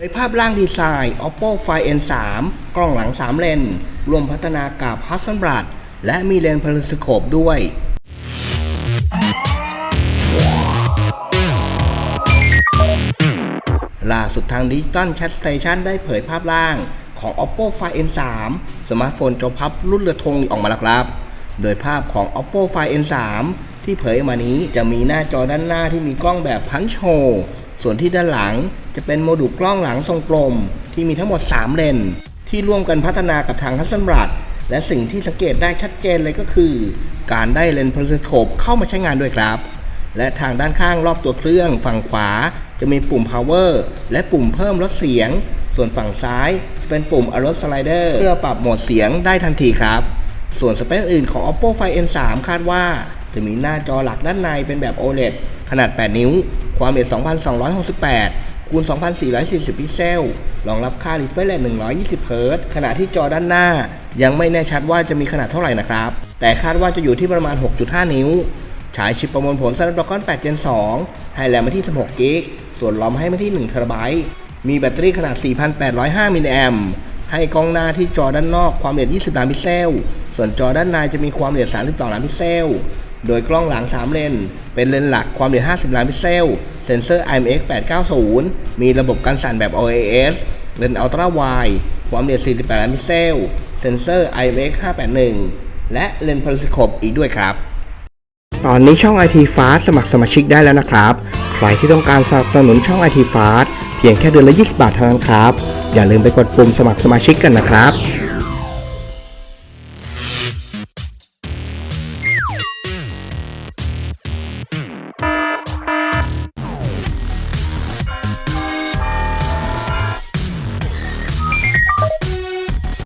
ในภาพล่างดีไซน์ Oppo Find N3 กล้องหลัง 3 เลน รวมพัฒนากับ Hasselblad และมีเลนส์ periscope ด้วย ล่าสุดทางดิจิตอลแชทสเตชันได้เผยภาพล่างของ Oppo Find N3 สมาร์ทโฟนจอพับรุ่นเรือธงออกมาแล้วครับ โดยภาพของ Oppo Find N3 ที่เผยมานี้จะมีหน้าจอด้านหน้าที่มีกล้องแบบพันช์โฮ ส่วนที่ด้านหลังจะเป็นโมดูลกล้องหลังทรงกลม ที่มีทั้งหมด 3 เลน ที่ร่วมกันพัฒนากับทางฮัสซันบรัดและสิ่งที่สังเกตได้ชัดเจนเลยก็คือ การได้เลนส์ periscope เข้ามาใช้งานด้วยครับ และทางด้านข้างรอบตัวเครื่องฝั่งขวาจะมีปุ่ม power และปุ่มเพิ่มลดเสียง ส่วนฝั่งซ้ายจะเป็นปุ่ม a r o slider เพื่อปรับโหมดเสียงได้ทันทีครับ ส่วนสเปคอื่นของ Oppo Find N3 คาดว่า จะมีหน้าจอหลักด้านในเป็นแบบ OLED ขนาด 8 นิ้ว ความละเอียด 2268 คูณ 2440 พิกเซล รองรับค่า refresh rate 120 Hz ขณะที่จอด้านหน้า ยังไม่แน่ชัดว่าจะมีขนาดเท่าไหร่นะครับ แต่คาดว่าจะอยู่ที่ประมาณ 6.5 นิ้ว ฉายชิปประมวลผล Snapdragon 8 Gen 2 ให้แรมมาที่ 16 กิก ส่วนลอมให้มาที่1 t b มีแบตเตอรี่ขนาด 4,805 มิลลิแอมให้กล้องหน้าที่จอด้านนอกความละเอียด 20 ล้านพิกเซล ส่วนจอด้านในจะมีความละเอียด 32 ล้านพิกเซล โดยกล้องหลัง 3 เลน เป็นเลนส์หลักความละเอียด50 ล้านพิกเซล เซนเซอร์ IMX 890 มีระบบกันสั่นแบบ OAS เลนส์อัลตร้าไวด์ความละเอียด48 ล้านพิกเซล เซนเซอร์ IMX 581 และเลนส์ periscope อีกด้วยครับ ตอนนี้ช่อง IT Fast สมัครสมาชิกได้แล้วนะครับ ใครที่ต้องการสนับสนุนช่อง IT Fast เพียงแค่เดือนละ 20 บาทเท่านั้นครับ อย่าลืมไปกดปุ่มสมัครสมาชิกกันนะครับ